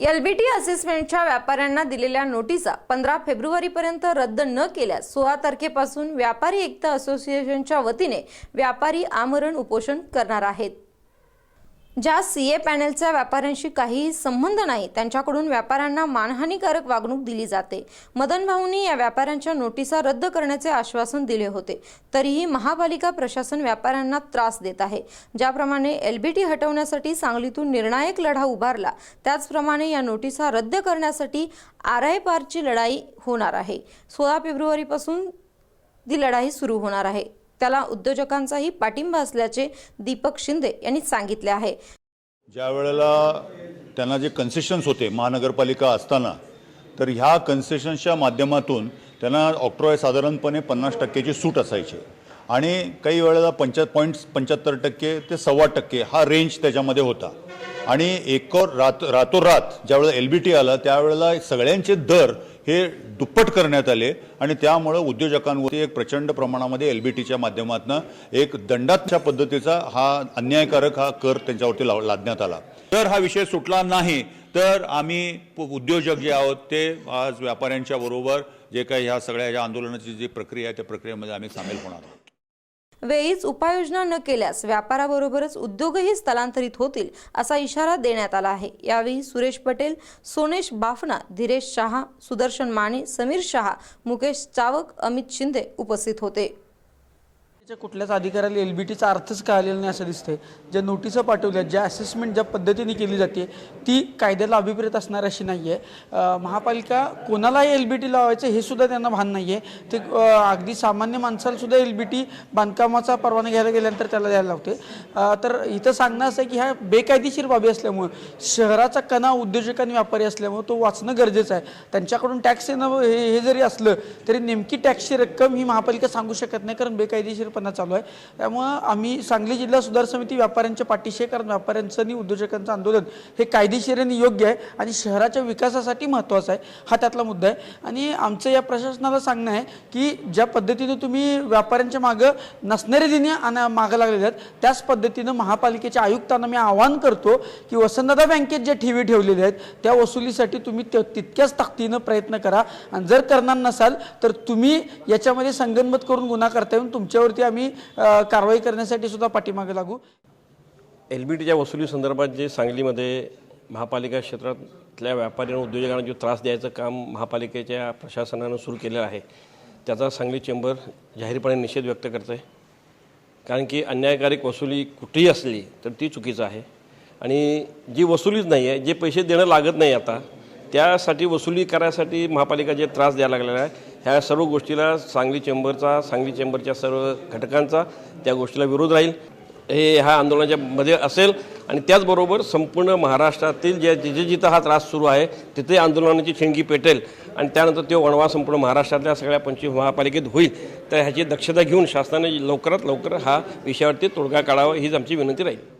LBT असेसमेंटच्या व्यापाऱ्यांना दिलेल्या नोटिसा पंधरा फेब्रुवारीपर्यंत रद्द न केल्यास सोळा तारखेपासून व्यापारी एकता असोसिएशनच्या वतीने व्यापारी आमरण उपोषण करणार आहेत. ज्या सी ए पॅनेलच्या व्यापाऱ्यांशी काहीही संबंध नाही त्यांच्याकडून व्यापाऱ्यांना मानहानीकारक वागणूक दिली जाते. मदन भाऊंनी या व्यापाऱ्यांच्या नोटिसा रद्द करण्याचे आश्वासन दिले होते. तरीही महापालिका प्रशासन व्यापाऱ्यांना त्रास देत आहे. ज्याप्रमाणे एलबीटी हटवण्यासाठी सांगलीतून निर्णायक लढा उभारला त्याचप्रमाणे या नोटिसा रद्द करण्यासाठी आर आय पारची लढाई होणार आहे. सोळा फेब्रुवारीपासून ती लढाई सुरू होणार आहे. त्याला उद्योजकांचाही पाठिंबा असल्याचे दीपक शिंदे यांनी सांगितले आहे. ज्या वेळेला त्यांना जे कन्सेशन्स होते महानगरपालिका असताना तर ह्या कन्सेशन्सच्या माध्यमातून त्यांना ऑक्ट्रॉय साधारणपणे पन्नास टक्क्याची सूट असायची. आणि काही वेळेला पंचा पॉईंट पंच्याहत्तर टक्के ते सव्वा टक्के हा रेंज त्याच्यामध्ये होता. आणि एकोर रात रातोरात ज्यावेळेला एल बी टी आलं त्यावेळेला सगळ्यांचे दर हे दुप्पट करण्यात आले आणि त्यामुळं उद्योजकांवरती एक प्रचंड प्रमाणामध्ये एल बी टीच्या माध्यमातून एक दंडाच्या पद्धतीचा हा अन्यायकारक हा कर त्यांच्यावरती लाव लादण्यात आला. जर हा विषय सुटला नाही तर आम्ही उद्योजक जे आहोत ते आज व्यापाऱ्यांच्या बरोबर जे काही ह्या सगळ्या ह्या आंदोलनाची जी प्रक्रिया आहे त्या प्रक्रियेमध्ये आम्ही सामील होणार आहोत. वेळीच उपाययोजना न केल्यास व्यापाराबरोबरच उद्योगही स्थलांतरित होतील असा इशारा देण्यात आला आहे. यावेळी सुरेश पटेल सोनेश बाफना धीरेश शहा सुदर्शन माने समीर शहा मुकेश चावक अमित शिंदे उपस्थित होते. त्याच्या कुठल्याच अधिकाऱ्याला एल बी टीचा अर्थच कळालेला नाही असं दिसतंय. ज्या नोटिसा पाठवल्या ज्या असेसमेंट ज्या पद्धतीने केली जाते ती कायद्याला अभिप्रेत असणार अशी नाही आहे महापालिका कोणालाही एल बी टी लावायचं हे सुद्धा त्यांना भान नाही आहे ते अगदी सामान्य माणसाला सुद्धा एल बी टी बांधकामाचा परवाना घ्यायला गेल्यानंतर त्याला द्यायला लावते. तर इथं सांगणं असं आहे की ह्या बेकायदेशीर बाबी असल्यामुळं शहराचा कणा उद्योजक आणि व्यापारी असल्यामुळं तो वाचणं गरजेचं आहे. त्यांच्याकडून टॅक्स येणं हे हे जरी असलं तरी नेमकी टॅक्सची रक्कम ही महापालिका सांगू शकत नाही कारण बेकायदेशीर बेकायदेशीरपणा चालू आहे. त्यामुळं आम्ही सांगली जिल्हा सुधार समिती व्यापाऱ्यांच्या पाठीशी कारण व्यापाऱ्यांचं आणि उद्योजकांचं आंदोलन हे कायदेशीर आणि योग्य आहे आणि शहराच्या विकासासाठी महत्त्वाचं आहे हा त्यातला मुद्दा आहे. आणि आमचं या प्रशासनाला सांगणं आहे की ज्या पद्धतीनं तुम्ही व्यापाऱ्यांच्या मागं नसणारे दिने आणि मागं लागलेले आहेत त्याच पद्धतीनं महापालिकेच्या आयुक्तांना मी आवाहन करतो की वसंतदादा बँकेत ज्या ठेवी ठेवलेल्या आहेत त्या वसुलीसाठी तुम्ही त- तितक्याच ताकदीनं प्रयत्न करा. आणि जर करणार नसाल तर तुम्ही याच्यामध्ये संगनमत करून गुन्हा करता येऊन तुमच्यावरती आम्ही कारवाई करण्यासाठी सुद्धा पाठीमागे लागू. एल बी टीच्या वसुली संदर्भात जे सांगलीमध्ये महापालिका क्षेत्रातल्या व्यापारी आणि उद्योजकांना जो त्रास द्यायचं काम महापालिकेच्या प्रशासनानं सुरू केलेलं आहे त्याचा सांगली चेंबर जाहीरपणे निषेध व्यक्त करतं आहे कारण की अन्यायकारक वसुली कुठेही असली तर ती चुकीचं आहे. आणि जी वसुलीच नाही आहे जे पैसे देणं लागत नाही आता त्यासाठी वसुली करायसाठी महापालिका जे त्रास द्यायला लागलेला आहे ह्या सर्व गोष्टीला सांगली चेंबरचा सांगली चेंबरच्या सर्व घटकांचा त्या गोष्टीला विरोध राहील. हे ह्या आंदोलनाच्या मध्ये असेल आणि त्याचबरोबर संपूर्ण महाराष्ट्रातील जे जिथे जिथं हा त्रास सुरू आहे तिथे आंदोलनाची ठिणगी पेटेल आणि त्यानंतर तो वणवा संपूर्ण महाराष्ट्रातल्या सगळ्या पंचवीस महापालिकेत होईल. तर ह्याची दक्षता घेऊन शासनाने लवकरात लवकर हा विषयावरती तोडगा काढावा हीच आमची विनंती राहील.